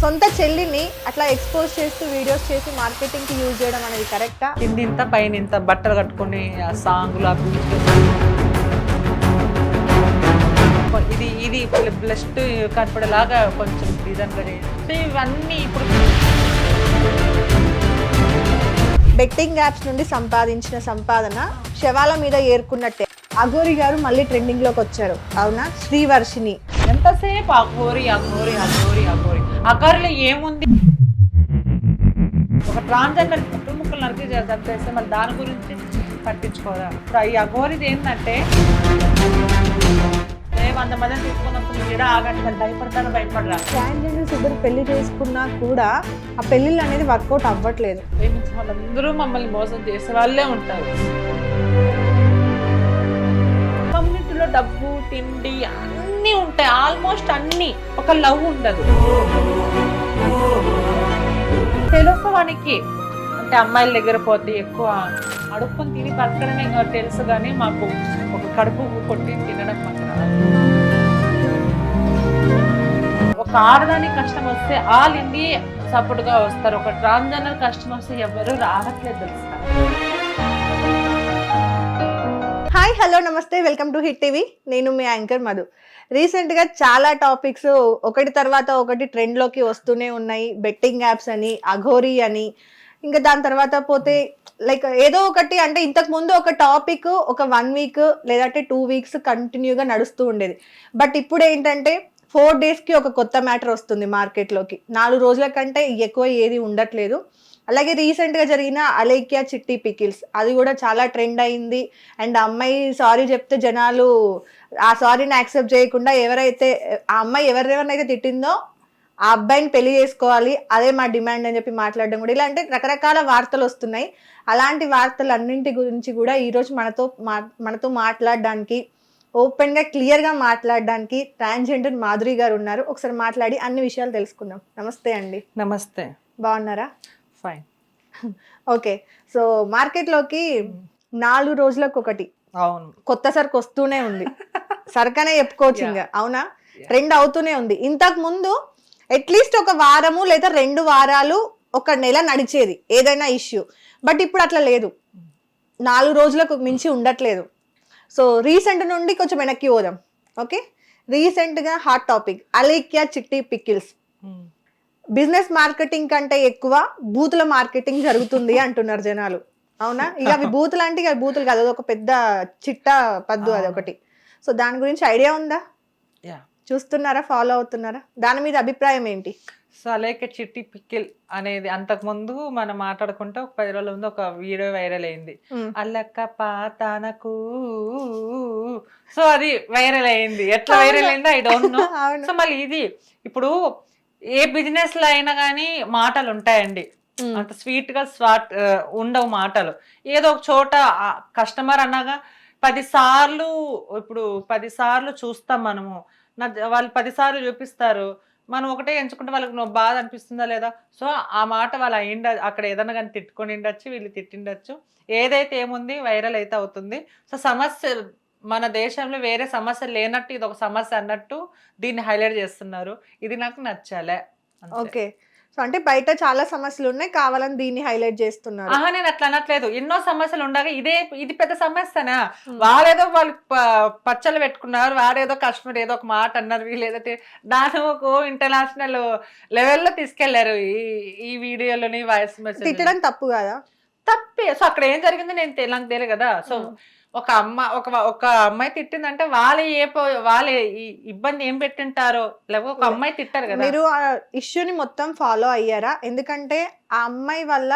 సొంత చెల్లిని అట్లా ఎక్స్పోజ్ చేస్తూ వీడియోస్ చేసి మార్కెటింగ్కి యూజ్ చేయడం అనేది కరెక్టా కింది ఇంత పైన ఇంత బట్టలు కట్టుకొని ఆ సాంగులు బీచ్ ఇది ఇది బ్లస్ట్ కనపడేలాగా కొంచెం డిజైన్గా చేసి ఇవన్నీ ఇప్పుడు బెట్టింగ్ యాప్స్ నుండి సంపాదించిన సంపాదన శవాల మీద ఏరుకున్నట్టే. అఘోరి గారు మళ్ళీ ట్రెండింగ్లోకి వచ్చారు. అవునా? శ్రీవర్షిని. ఎంతసేపు అఘోరి అఘోరి అఘోరి అఘోరి అఘోరిలో ఏముంది? ఒక ట్రాన్స్జెండర్ ముక్కలు ముక్కలు నరికి చంపేస్తే మళ్ళీ దాని గురించి పట్టించుకోరా? ఇప్పుడు ఈ అఘోరిది ఏంటంటే వంద మందిని తీసుకున్నప్పుడు ఇక్కడ ఆగండి వాళ్ళు భయపడతారో భయపడరా? ట్రాన్స్జెండర్స్ ఇద్దరు పెళ్ళి చేసుకున్నా కూడా ఆ పెళ్ళిళ్ళు అనేది వర్కౌట్ అవ్వట్లేదు. ప్రేమించిన వాళ్ళందరూ మమ్మల్ని మోసం చేసే వాళ్ళే ఉంటారు. కమ్యూనిటీలో డబ్బు తిండి అన్నీ అన్నీ ఉంటాయి. ఆల్మోస్ట్ అన్నీ. ఒక లవ్ ఉండదు. తెలుసు వానికి అంటే అమ్మాయిల దగ్గర పోతే ఎక్కువ అడుక్కుని తిని బతకడమే ఇంకా తెలుసు కానీ మాకు ఒక కడుపు కొట్టి తినడం మాకు ఒక ఆడదానికి కష్టం వస్తే ఆల్ ఇండియా సపోర్ట్గా వస్తారు. ఒక ట్రాన్స్జెండర్ కష్టం వస్తే ఎవరు రావట్లేదు తెలుసా? హాయ్ హలో నమస్తే వెల్కమ్ టు హిట్ టీవీ. నేను మీ యాంకర్ మధు. రీసెంట్గా చాలా టాపిక్స్ ఒకటి తర్వాత ఒకటి ట్రెండ్లోకి వస్తూనే ఉన్నాయి. బెట్టింగ్ యాప్స్ అని అఘోరీ అని. ఇంకా దాని తర్వాత పోతే లైక్ ఏదో ఒకటి అంటే ఇంతకు ముందు ఒక టాపిక్ ఒక వన్ వీక్ లేదంటే టూ వీక్స్ కంటిన్యూగా నడుస్తూ ఉండేది. బట్ ఇప్పుడు ఏంటంటే ఫోర్ డేస్కి ఒక కొత్త మ్యాటర్ వస్తుంది మార్కెట్లోకి. నాలుగు రోజుల కంటే ఎక్కువ ఏది ఉండట్లేదు. అలాగే రీసెంట్గా జరిగిన అలేఖ్య చిట్టి పికిల్స్ అది కూడా చాలా ట్రెండ్ అయింది. అండ్ అమ్మాయి సారీ చెప్తే జనాలు ఆ సారీని యాక్సెప్ట్ చేయకుండా ఎవరైతే ఆ అమ్మాయి ఎవరెవరినైతే తిట్టిందో ఆ అబ్బాయిని పెళ్ళి చేసుకోవాలి అదే మా డిమాండ్ అని చెప్పి మాట్లాడడం కూడా. ఇలా అంటే రకరకాల వార్తలు వస్తున్నాయి. అలాంటి వార్తలు అన్నింటి గురించి కూడా ఈరోజు మనతో మా మనతో మాట్లాడడానికి ఓపెన్గా క్లియర్గా మాట్లాడడానికి ట్రాన్స్జెండర్ మాధురి గారు ఉన్నారు. ఒకసారి మాట్లాడి అన్ని విషయాలు తెలుసుకుందాం. నమస్తే అండి. నమస్తే. బాగున్నారా? Fine okay. సో మార్కెట్లోకి నాలుగు రోజులకు ఒకటి అవును. కొత్త సరుకు వస్తూనే ఉంది. సరుకనే చెప్పుకోవచ్చు ఇంకా. అవునా? ట్రెండ్ అవుతూనే ఉంది. ఇంతకు ముందు అట్లీస్ట్ ఒక వారము లేదా రెండు వారాలు ఒక నెల నడిచేది ఏదైనా ఇష్యూ. బట్ ఇప్పుడు అట్లా లేదు. నాలుగు రోజులకు మించి ఉండట్లేదు. సో రీసెంట్ నుండి కొంచెం వెనక్కి పోదాం. ఓకే? రీసెంట్గా హాట్ టాపిక్ అలేఖ్య చిట్టి పికిల్స్ ఉమ్. బిజినెస్ మార్కెటింగ్ కంటే ఎక్కువ బూతుల మార్కెటింగ్ జరుగుతుంది అంటున్నారు జనాలు. అవునా? ఇక అవి బూతులు అంటే ఇక బూతులు కాదు. ఒక పెద్ద చిట్ట పద్దు అది ఒకటి. సో దాని గురించి ఐడియా ఉందా? యా చూస్తున్నారా? ఫాలో అవుతున్నారా? దాని మీద అభిప్రాయం ఏంటి? సో అలాగే చిట్టి పిక్కిల్ అనేది అంతకుముందు మనం మాట్లాడుకుంటే ఒక పది రోజుల ముందు ఒక వీడియో వైరల్ అయింది. అల్లక్క పాతనకు. సో అది వైరల్ అయింది. ఎట్లా వైరల్ అయిందో ఐ డోంట్ నో సో మళ్ళీ ఇది ఇప్పుడు ఏ బిజినెస్లో అయినా కానీ మాటలు ఉంటాయండి. అంత స్వీట్గా స్వాట్ ఉండవు మాటలు. ఏదో ఒక చోట కస్టమర్ అన్నగా పది సార్లు ఇప్పుడు పది సార్లు చూస్తాం మనము. నా వాళ్ళు పది సార్లు చూపిస్తారు. మనం ఒకటే ఎంచుకుంటే వాళ్ళకి నువ్వు బాధ అనిపిస్తుందా లేదా? సో ఆ మాట వాళ్ళు అయిండ అక్కడ ఏదైనా కానీ తిట్టుకొని ఉండొచ్చు వీళ్ళు తిట్టిండొచ్చు. ఏదైతే ఏముంది వైరల్ అయితే అవుతుంది. సో సమస్య మన దేశంలో వేరే సమస్య లేనట్టు ఇది ఒక సమస్య అన్నట్టు దీన్ని హైలైట్ చేస్తున్నారు. ఇది నాకు నచ్చాలే. ఓకే. సో అంటే బయట చాలా సమస్యలు ఉన్నాయి కావాలని దీన్ని హైలైట్ చేస్తున్నారు. ఆహా నేను అట్లా అనట్లేదు. ఎన్నో సమస్యలు ఉండగా ఇదే ఇది పెద్ద సమస్యనా? వాళ్ళేదో వాళ్ళు ప- పచ్చళ్ళు పెట్టుకున్నారు వాడేదో కస్టమర్ ఏదో ఒక మాట అన్నారు వీళ్ళు ఏదో దాని ఒక ఇంటర్నేషనల్ లెవెల్లో తీసుకెళ్ళారు ఈ ఈ వీడియోలోని వాయిస్ మెసేజ్ తిట్టడం తప్పు కదా? తప్పే. సో అక్కడ ఏం జరిగిందో నేను నాకు తెలియదు కదా. సో. ఒక అమ్మ ఒక ఒక అమ్మాయి తిట్టిందంటే వాళ్ళు ఏ వాళ్ళే ఇబ్బంది ఏం పెట్టింటారో? లేకపోతే ఒక అమ్మాయి తిట్టారు కదా? మీరు ఆ ఇష్యూని మొత్తం ఫాలో అయ్యారా? ఎందుకంటే ఆ అమ్మాయి వల్ల.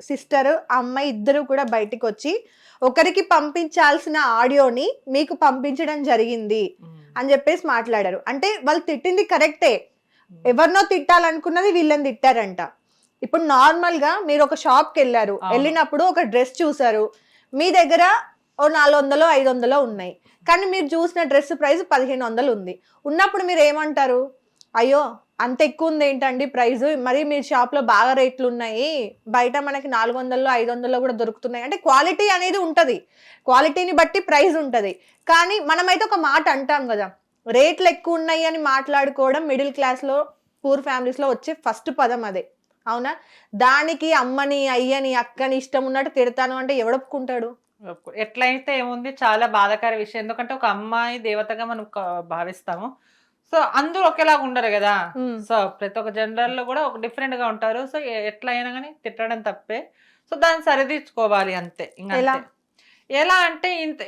సిస్టర్ ఆ అమ్మాయి ఇద్దరు కూడా బయటికి వచ్చి ఒకరికి పంపించాల్సిన ఆడియోని మీకు పంపించడం జరిగింది. అని చెప్పేసి మాట్లాడారు. అంటే వాళ్ళు తిట్టింది కరెక్టే. ఎవరినో తిట్టాలనుకున్నది వీళ్ళని తిట్టారంట. ఇప్పుడు నార్మల్గా మీరు ఒక షాప్కి వెళ్ళారు. వెళ్ళినప్పుడు ఒక డ్రెస్ చూసారు. మీ దగ్గర ఓ నాలుగు వందలు ఐదు వందలు ఉన్నాయి. కానీ మీరు చూసిన డ్రెస్ ప్రైస్ పదిహేను వందలు ఉంది. ఉన్నప్పుడు మీరు ఏమంటారు? అయ్యో అంత ఎక్కువ ఉంది ఏంటండి ప్రైస్? మరి మీ షాప్లో బాగా రేట్లు ఉన్నాయి. బయట మనకి నాలుగు వందల్లో ఐదు వందల్లో కూడా దొరుకుతున్నాయి. అంటే క్వాలిటీ అనేది ఉంటుంది. క్వాలిటీని బట్టి ప్రైస్ ఉంటుంది. కానీ మనమైతే ఒక మాట అంటాం కదా రేట్లు ఎక్కువ ఉన్నాయి అని మాట్లాడుకోవడం మిడిల్ క్లాస్లో పూర్ ఫ్యామిలీస్లో వచ్చే ఫస్ట్ పదం అదే. అవునా? దానికి అమ్మని అయ్యని అక్కని ఇష్టం ఉన్నట్టు తిడతాను అంటే ఎవడొప్పుకుంటాడు ఎట్లయితే ఏముంది చాలా బాధాకర విషయం. ఎందుకంటే ఒక అమ్మాయి దేవతగా మనం భావిస్తాము. సో అందరూ ఒకేలాగా ఉండరు కదా. సో ప్రతి ఒక్క జనరల్లో కూడా ఒక డిఫరెంట్గా ఉంటారు. సో ఎట్లా అయినా కానీ తిట్టడం తప్పే. సో దాన్ని సరిదిద్దుకోవాలి అంతే. ఇంకా ఎలా? అంటే ఇంత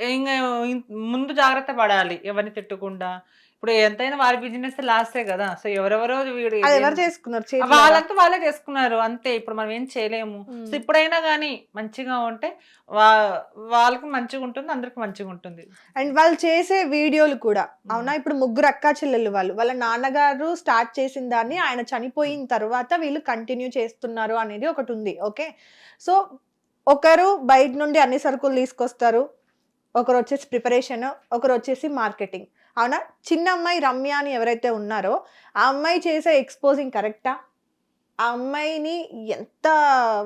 ముందు జాగ్రత్త పడాలి ఎవరిని తిట్టకుండా. ఇప్పుడు ఎంతైనా వారి బిజినెస్ లాస్టే కదా. సో ఎవరెవరో వీడు ఎవరు చేసుకున్నారు? వాళ్ళంతా వాళ్ళే చేసుకున్నారు. అంతే. ఇప్పుడు మనం ఏం చేయలేము. సో ఇప్పుడైనా కానీ మంచిగా ఉంటే వా వాళ్ళకి మంచిగా ఉంటుంది అందరికి మంచిగా ఉంటుంది. అండ్ వాళ్ళు చేసే వీడియోలు కూడా. అవునా? ఇప్పుడు ముగ్గురు అక్కా చెల్లెలు వాళ్ళు. వాళ్ళ నాన్నగారు స్టార్ట్ చేసిన దాన్ని ఆయన చనిపోయిన తర్వాత వీళ్ళు కంటిన్యూ చేస్తున్నారు అనేది ఒకటి ఉంది. ఓకే సో ఒకరు బయట నుండి అన్ని సరుకులు తీసుకొస్తారు. ఒకరు వచ్చేసి ప్రిపరేషన్ ఒకరు వచ్చేసి మార్కెటింగ్ అవునా? చిన్న అమ్మాయి రమ్య అని ఎవరైతే ఉన్నారో ఆ అమ్మాయి చేసే ఎక్స్పోజింగ్ కరెక్టా ఆ? అమ్మాయిని ఎంత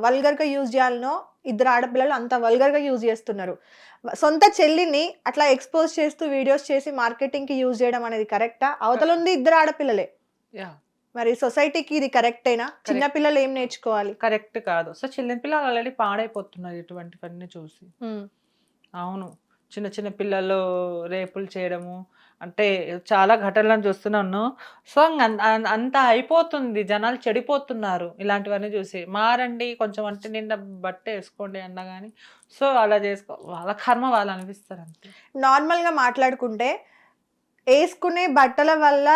వల్గర్గా యూజ్ చేయాలనో ఇద్దరు ఆడపిల్లలు అంత వల్గర్గా యూజ్ చేస్తున్నారు. సొంత చెల్లిని అట్లా ఎక్స్పోజ్ చేస్తూ వీడియోస్ చేసి మార్కెటింగ్కి యూజ్ చేయడం అనేది కరెక్టా అవతల ఉంది ఇద్దరు ఆడపిల్లలే. యా. మరి సొసైటీకి ఇది కరెక్టేనా చిన్న పిల్లలు ఏం నేర్చుకోవాలి? కరెక్ట్ కాదు. సో చిన్న పిల్లలు ఆల్రెడీ పాడైపోతున్నారు ఇటువంటివన్నీ చూసి. అవును. చిన్న చిన్న పిల్లలు రేపులు చేయడము. అంటే చాలా ఘటనలను చూస్తున్నాను. సో అంత అంత అయిపోతుంది. జనాలు చెడిపోతున్నారు ఇలాంటివన్నీ చూసి. మారండి కొంచెం అంటే నిండా బట్ట వేసుకోండి అన్నా కానీ సో అలా చేసుకో వాళ్ళ కర్మ వాళ్ళు అనిపిస్తారు అంతే. నార్మల్గా మాట్లాడుకుంటే వేసుకునే బట్టల వల్ల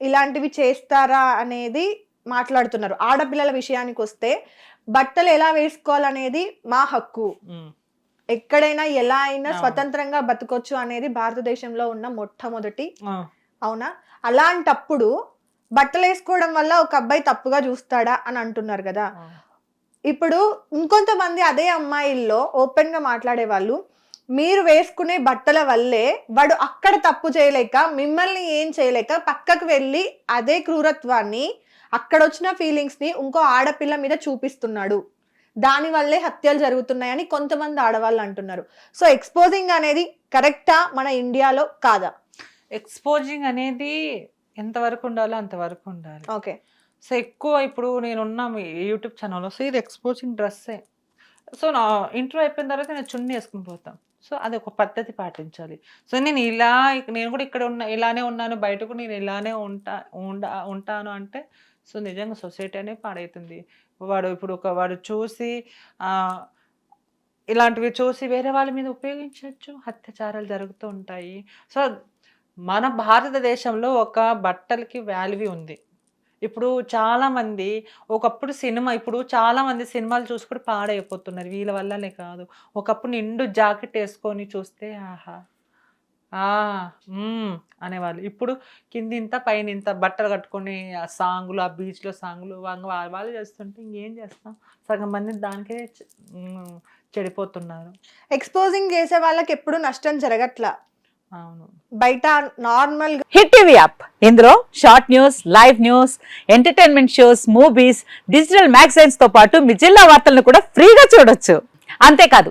ఇలాంటివి చేస్తారా అనేది మాట్లాడుతున్నారు. ఆడపిల్లల విషయానికి వస్తే బట్టలు ఎలా వేసుకోవాలనేది మా హక్కు. ఎక్కడైనా ఎలా అయినా. స్వతంత్రంగా బతకొచ్చు అనేది భారతదేశంలో ఉన్న మొట్టమొదటి అవునా అలాంటప్పుడు బట్టలు వేసుకోవడం వల్ల ఒక అబ్బాయి తప్పుగా చూస్తాడా అని అంటున్నారు కదా. ఇప్పుడు ఇంకొంతమంది అదే అమ్మాయిల్లో ఓపెన్గా మాట్లాడే వాళ్ళు మీరు వేసుకునే బట్టల వల్లే వాడు అక్కడ తప్పు చేయలేక మిమ్మల్ని ఏం చేయలేక పక్కకు వెళ్ళి అదే క్రూరత్వాన్ని అక్కడ వచ్చిన ఫీలింగ్స్ని ఇంకో ఆడపిల్ల మీద చూపిస్తున్నాడు దాని వల్లే హత్యలు జరుగుతున్నాయని కొంతమంది ఆడవాళ్ళు అంటున్నారు. సో ఎక్స్పోజింగ్ అనేది కరెక్టా మన ఇండియాలో కాదా? ఎక్స్పోజింగ్ అనేది ఎంతవరకు ఉండాలో అంతవరకు ఉండాలి. ఓకే. సో ఎక్కువ ఇప్పుడు నేనున్న యూట్యూబ్ ఛానల్లో సో ఇది ఎక్స్పోజింగ్ డ్రెస్సే సో నా ఇంట్రో అయిపోయిన తర్వాత నేను చున్నీ వేసుకుని పోతాం. సో అది ఒక పద్ధతి పాటించాలి. సో నేను ఇలా నేను కూడా ఇక్కడ ఉన్న ఇలానే ఉన్నాను బయటకు నేను ఇలానే ఉంటా ఉండా ఉంటాను అంటే సో నిజంగా సొసైటీ అనే పాడవుతుంది వాడు ఇప్పుడు ఒక వాడు చూసి ఇలాంటివి చూసి వేరే వాళ్ళ మీద ఉపయోగించవచ్చు? అత్యాచారాలు జరుగుతూ ఉంటాయి. సో మన భారతదేశంలో ఒక బట్టలకి వాల్యూ ఉంది. ఇప్పుడు చాలామంది ఒకప్పుడు సినిమా ఇప్పుడు చాలామంది సినిమాలు చూసుకుని పాడైపోతున్నారు. వీళ్ళ వల్లనే కాదు. ఒకప్పుడు నిండు జాకెట్ వేసుకొని చూస్తే ఆహా! అనేవాళ్ళు. ఇప్పుడు కింద ఇంత పైన ఇంత బట్టలు కట్టుకొని ఆ సాంగులు ఆ బీచ్లో సాంగులు వాళ్ళు వాళ్ళు చేస్తుంటే ఇంకేం చేస్తాం? సగం మంది దానికే చెడిపోతున్నారు. ఎక్స్పోజింగ్ చేసే వాళ్ళకి ఎప్పుడు నష్టం జరగట్లా. అవును. బయట నార్మల్ హిట్ టీవీ యాప్. ఇందులో short news live news entertainment shows movies digital మ్యాగజైన్స్తో పాటు మీ జిల్లా వార్తలను కూడా ఫ్రీగా చూడొచ్చు. అంతేకాదు